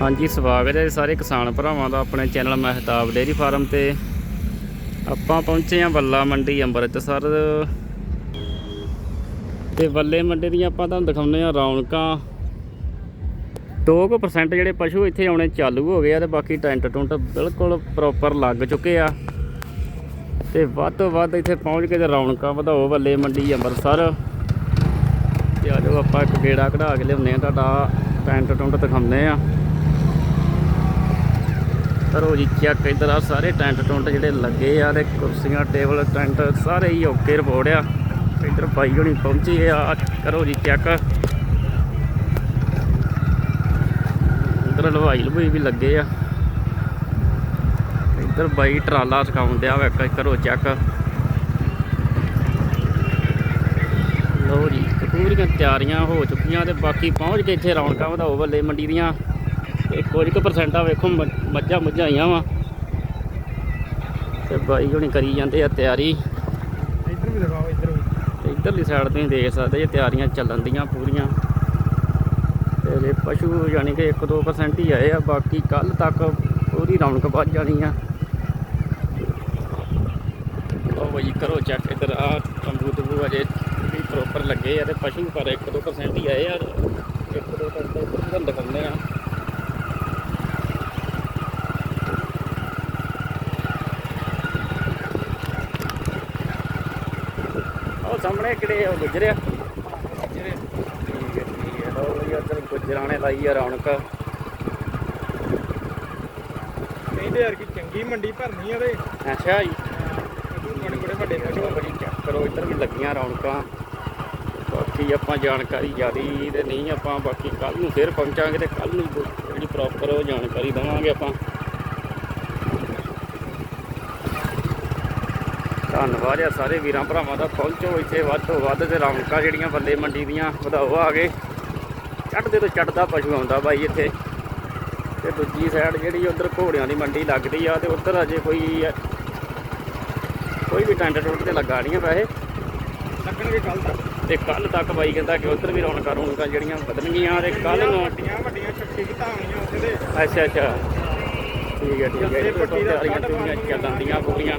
ਹਾਂਜੀ, ਸਵਾਗਤ ਹੈ ਜੀ ਸਾਰੇ ਕਿਸਾਨ ਭਰਾਵਾਂ ਦਾ ਆਪਣੇ ਚੈਨਲ ਮਹਿਤਾਬ ਡੇਅਰੀ ਫਾਰਮ ਤੇ। ਆਪਾਂ ਪਹੁੰਚੇ ਹਾਂ ਬੱਲਾ ਮੰਡੀ ਅੰਮ੍ਰਿਤਸਰ। ਤੇ ਬੱਲੇ ਮੰਡੀ ਦੀਆਂ ਆਪਾਂ ਤੁਹਾਨੂੰ ਦਿਖਾਉਂਦੇ ਹਾਂ ਰੌਣਕਾਂ। 2% ਜਿਹੜੇ ਪਸ਼ੂ ਇੱਥੇ ਆਉਣੇ ਚਾਲੂ ਹੋ ਗਏ ਆ ਤੇ ਬਾਕੀ ਟੈਂਟ ਟੁੰਟ ਬਿਲਕੁਲ ਪ੍ਰੋਪਰ ਲੱਗ ਚੁੱਕੇ ਆ। ਤੇ ਵੱਧ ਤੋਂ ਵੱਧ ਇੱਥੇ ਪਹੁੰਚ ਕੇ ਤੇ ਰੌਣਕਾਂ ਵਧਾਓ ਬੱਲੇ ਮੰਡੀ ਅੰਮ੍ਰਿਤਸਰ। ਤੇ ਆ ਜਾਓ ਆਪਾਂ ਇੱਕ ਗੇੜਾ ਕਢਾ ਕੇ ਲਿਆਉਂਦੇ ਆ ਤੁਹਾਡਾ ਟੈਂਟ ਟੁੰਟ ਦਿਖਾਉਂਦੇ ਆ ਕਰੋ ਜੀ ਚੈੱਕ ਇੱਧਰ ਆ ਸਾਰੇ ਟੈਂਟ ਟੁੰਟ ਜਿਹੜੇ ਲੱਗੇ ਆ ਤੇ ਕੁਰਸੀਆਂ, ਟੇਬਲ, ਟੈਂਟ, ਸਾਰੇ ਹੀ ਓਕੇ ਰਿਪੋਰਟ ਆ। ਇੱਧਰ ਬਾਈ ਹੋਣੀ ਪਹੁੰਚੇ ਆ ਕਰੋ ਜੀ ਚੈੱਕ। ਇੱਧਰ ਹਲਵਾਈ ਲਵਾਈ ਵੀ ਲੱਗੇ ਆ। ਇੱਧਰ ਬਾਈ ਟਰਾਲਾ ਸਿਖਾਉਣ ਡਿਆ ਵਾ, ਇੱਕ ਕਰੋ ਚੈੱਕ। ਲਓ ਜੀ ਪੂਰੀਆਂ ਤਿਆਰੀਆਂ ਹੋ ਚੁੱਕੀਆਂ ਤੇ ਬਾਕੀ ਪਹੁੰਚ ਕੇ ਇੱਥੇ ਰੌਣਕਾਂ ਵਧਾਓ ਬੱਲੇ ਮੰਡੀ ਦੀਆਂ। ਤੇ ਕੁਝ ਕੁ ਪਰਸੈਂਟ ਆ ਵੇਖੋ ਮੱਝਾਂ ਮੁੱਝਾਂ ਆਈਆਂ ਵਾ। ਤੇ ਬਾਈ ਹੁਣੀ ਕਰੀ ਜਾਂਦੇ ਆ ਤਿਆਰੀ। ਇੱਧਰ ਵੀ ਦਿਖਾਓ ਇੱਧਰ ਵੀ। ਤੇ ਇੱਧਰਲੀ ਸਾਈਡ ਤੁਸੀਂ ਦੇਖ ਸਕਦੇ ਜੇ ਤਿਆਰੀਆਂ ਚੱਲਣ ਦੀਆਂ ਪੂਰੀਆਂ। ਤੇ ਇਹ ਪਸ਼ੂ ਯਾਨੀ ਕਿ 1-2% ਹੀ ਆਏ ਆ ਬਾਕੀ ਕੱਲ ਤੱਕ ਪੂਰੀ ਰੌਣਕ ਵੱਧ ਜਾਣੀ ਆ। ਲਓ ਬਾਈ ਕਰੋ ਚੈੱਕ ਇੱਧਰ ਆ ਤੰਬੂ ਤੰਬੂ ਅਜੇ ਵੀ ਪ੍ਰੋਪਰ ਲੱਗੇ ਆ ਤੇ ਪਸ਼ੂ ਪਰ 1-2% ਹੀ ਆਏ ਆ। 1-2% ਤਾਂ ਇੱਧਰ ਤੁਹਾਨੂੰ ਦਿਖਾਉਂਦੇ ਆ। ਉਹ ਸਾਹਮਣੇ ਕਿਹੜੇ ਉਹ ਗੁਜਰਿਆ ਜਿਹੜੇ ਠੀਕ ਹੈ ਠੀਕ ਹੈ। ਲਓ ਬਈ ਉੱਧਰ ਗੁਜਰਾਂ ਨੇ ਲਾਈ ਆ ਰੌਣਕ। ਕਹਿੰਦੇ ਯਾਰ ਕਿ ਚੰਗੀ ਮੰਡੀ ਭਰਨੀ ਆ ਉਹਦੇ ਅੱਛਾ ਜੀ। ਬੜੇ ਬੜੇ ਵੱਡੇ ਚਲੋ ਬੜੀ ਚੈੱਕ ਕਰੋ ਇੱਧਰ ਵੀ ਲੱਗੀਆਂ ਰੌਣਕਾਂ। ਬਾਕੀ ਆਪਾਂ ਜਾਣਕਾਰੀ ਜਿਆਦੀ ਤੇ ਨਹੀਂ ਆਪਾਂ ਬਾਕੀ ਕੱਲ ਨੂੰ ਫੇਰ ਪਹੁੰਚਾਂਗੇ ਤੇ ਕੱਲ ਨੂੰ ਜਿਹੜੀ ਪ੍ਰੋਪਰ ਉਹ ਜਾਣਕਾਰੀ ਦਵਾਂਗੇ ਆਪਾਂ। ਧੰਨਵਾਦ ਆ ਸਾਰੇ ਵੀਰਾਂ ਭਰਾਵਾਂ ਦਾ। ਪਹੁੰਚੋ ਇੱਥੇ ਵੱਧ ਤੋਂ ਵੱਧ ਤੇ ਰੌਣਕਾਂ ਜਿਹੜੀਆਂ ਬੱਲੇ ਮੰਡੀ ਦੀਆਂ ਵਧਾਓ ਆ ਗਏ ਚੜ੍ਹਦੇ ਤੋਂ ਚੜ੍ਹਦਾ ਪਸ਼ੂ ਆਉਂਦਾ ਬਾਈ ਇੱਥੇ। ਤੇ ਦੂਜੀ ਸਾਈਡ ਜਿਹੜੀ ਉਧਰ ਘੋੜਿਆਂ ਦੀ ਮੰਡੀ ਲੱਗਦੀ ਆ ਤੇ ਉਧਰ ਅਜੇ ਕੋਈ ਕੋਈ ਵੀ ਟੈਂਟ ਟੁੱਟ ਤੇ ਲੱਗਾ ਨਹੀਂ ਵੈਸੇ। ਲੱਗਣਗੇ ਕੱਲ ਤੱਕ। ਤੇ ਕੱਲ ਤੱਕ ਬਾਈ ਕਹਿੰਦਾ ਕਿ ਉਧਰ ਵੀ ਰੌਣਕਾਂ ਰੌਣਕਾਂ ਜਿਹੜੀਆਂ ਵਧਣਗੀਆਂ ਤੇ ਕੱਲ ਨੂੰ ਵੱਡੀਆਂ ਵੱਡੀਆਂ ਛੱਤੀ ਘਟਾਉਣੀਆਂ ਉੱਥੇ ਦੇ ਅੱਛਾ ਅੱਛਾ। ਠੀਕ ਹੈ ਠੀਕ ਹੈ ਇਹ ਪੱਟੀ ਦਾ ਤਿਆਰੀਆਂ ਕੱਢ ਪੂਰੀਆਂ ਪਾਉਣੀ ਆ। ਚੱਲਣ ਦੀਆਂ ਪੂਰੀਆਂ।